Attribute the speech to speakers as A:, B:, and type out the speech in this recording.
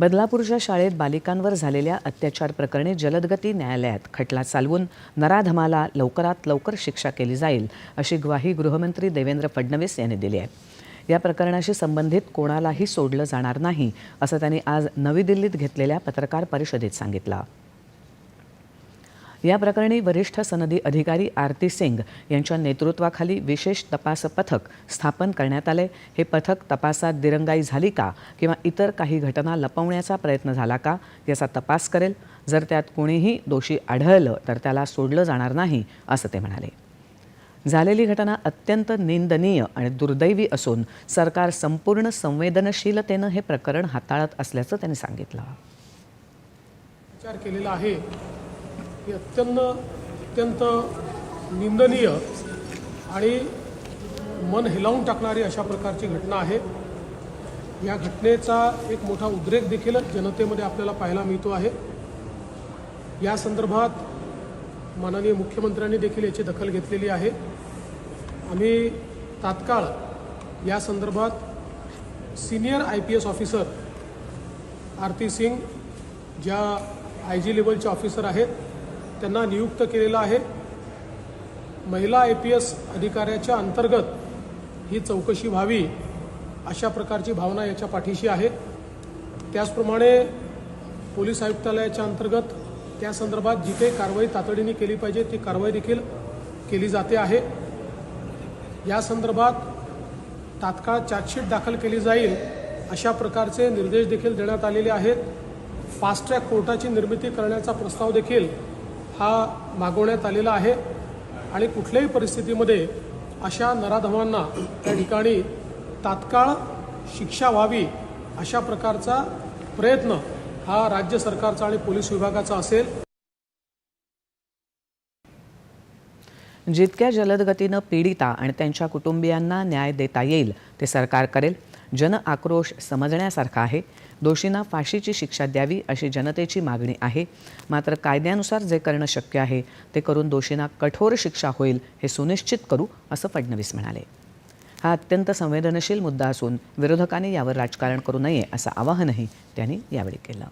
A: बदलापूरच्या शाळेत बालिकांवर झालेल्या अत्याचार प्रकरणी जलदगती न्यायालयात खटला चालवून नराधमाला लवकरात लवकर शिक्षा केली जाईल अशी ग्वाही गृहमंत्री देवेंद्र फडणवीस यांनी दिली आहे. या प्रकरणाशी संबंधित कोणालाही सोडलं जाणार नाही असं त्यांनी आज नवी दिल्लीत घेतलेल्या पत्रकार परिषदेत सांगितलं. या प्रकरणी वरिष्ठ सनदी अधिकारी आरती सिंग यांच्या नेतृत्वाखाली विशेष तपास पथक स्थापन करण्यात आले. हे पथक तपासात दिरंगाई झाली का किंवा इतर काही घटना लपवण्याचा प्रयत्न झाला का याचा तपास करेल. जर त्यात कोणीही दोषी आढळलं तर त्याला सोडलं जाणार नाही असं ते म्हणाले. झालेली घटना अत्यंत निंदनीय आणि दुर्दैवी असून सरकार संपूर्ण संवेदनशीलतेनं हे प्रकरण हाताळत असल्याचं त्यांनी सांगितलं.
B: विचार केलेला आहे. ही अत्यंत अत्यंत निंदनीय आणि मन हिलावून टाकणारी अशा प्रकारची घटना आहे. या घटनेचा एक मोठा उद्रेक देखील जनतेमध्ये आपल्याला पाहायला मिळतो आहे. या संदर्भात माननीय मुख्यमंत्र्यांनी देखील याची दखल घेतलेली आहे. आम्ही तात्काळ या संदर्भात senior I P S officer Aarti Singh ज्या आय जी लेवलचे ऑफिसर आहेत त्यांना नियुक्त केलेलं आहे. महिला आय पी एस अधिकाऱ्याच्या अंतर्गत ही चौकशी व्हावी अशा प्रकारची भावना याच्या पाठीशी आहे. त्याचप्रमाणे पोलीस आयुक्तालयाच्या अंतर्गत त्या संदर्भात जी काही कारवाई तातडीने केली पाहिजे ती कारवाई देखील केली जाते आहे. या संदर्भात तात्काळ चार्जशीट दाखल केली जाईल अशा प्रकारचे निर्देश देखील देण्यात आलेले आहेत. फास्ट ट्रॅक कोर्टाची निर्मिती करण्याचा प्रस्ताव देखील हा मागवण्यात आलेला आहे. आणि कुठल्याही परिस्थितीमध्ये अशा नराधमांना त्या ठिकाणी तात्काळ शिक्षा व्हावी अशा प्रकारचा प्रयत्न हा राज्य सरकारचा आणि पोलीस विभागाचा असेल.
A: जितक्या जलदगतीनं पीडिता आणि त्यांच्या कुटुंबियांना न्याय देता येईल ते सरकार करेल. जन आक्रोश समजण्यासारखा आहे. दोषींना फाशीची शिक्षा द्यावी अशी जनतेची मागणी आहे. मात्र कायद्यानुसार जे करणं शक्य आहे ते करून दोषींना कठोर शिक्षा होईल हे सुनिश्चित करू असं फडणवीस म्हणाले. हा अत्यंत संवेदनशील मुद्दा असून विरोधकांनी यावर राजकारण करू नये असं आवाहनही त्यांनी यावेळी केलं.